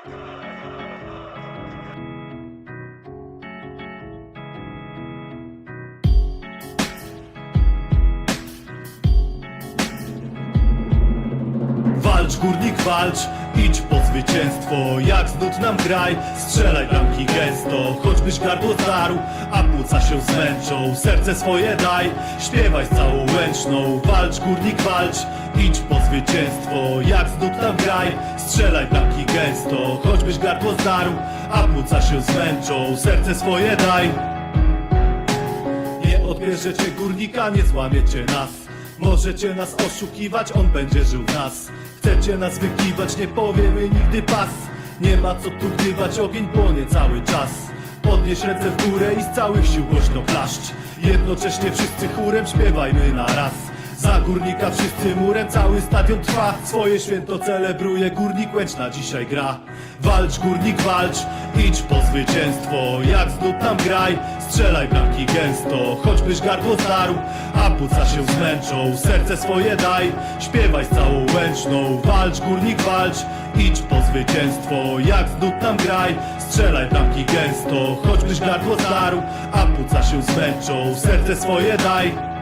Walcz górnik walcz, idź po zwycięstwo Jak znud nam graj, strzelaj bramki gęsto Choćbyś gardło zdarł, a płuca się zmęczą Serce swoje daj, śpiewaj z całą łęczną Walcz górnik walcz, idź po zwycięstwo Jak znud nam graj, strzelaj bramki gęsto Choćbyś gardło zdarł, a płuca się zmęczą Serce swoje daj. Nie odbierzecie górnika, nie złamiecie nas Możecie nas oszukiwać, on będzie żył w nas. Chcecie nas wykiwać, nie powiemy nigdy pas. Nie ma co tu grywać, ogień płonie cały czas. Podnieś ręce w górę i z całych sił głośno klaszcz Jednocześnie wszyscy chórem śpiewajmy na raz za górnika wszyscy murem, cały stadion trwa. Swoje święto celebruje, górnik Łęczna dzisiaj gra. Walcz górnik walcz, idź po zwycięstwo. Jak znud tam graj, strzelaj bramki gęsto. Choćbyś gardło zdarł, a płuca się zmęczą. Serce swoje daj, śpiewaj z całą Łęczną. Walcz górnik walcz, idź po zwycięstwo. Jak znud tam graj, strzelaj bramki gęsto. Choćbyś gardło zdarł, a płuca się zmęczą. Serce swoje daj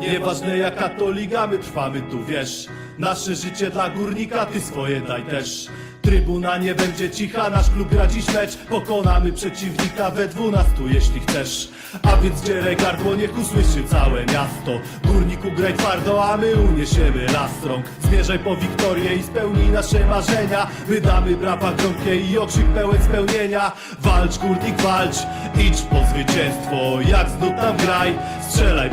Nieważne jaka to liga, my trwamy tu, wiesz. Nasze życie dla górnika, ty swoje daj też. Trybuna nie będzie cicha, nasz klub gra dziś mecz. Pokonamy przeciwnika we dwunastu, jeśli chcesz. A więc dzierę gardło, niech usłyszy całe miasto. Górniku graj twardo, a my uniesiemy las rąk Zmierzaj po wiktorię i spełnij nasze marzenia. Wydamy brawa gromkie i okrzyk pełen spełnienia. Walcz górnik, walcz, idź po zwycięstwo Jak znów tam graj, strzelaj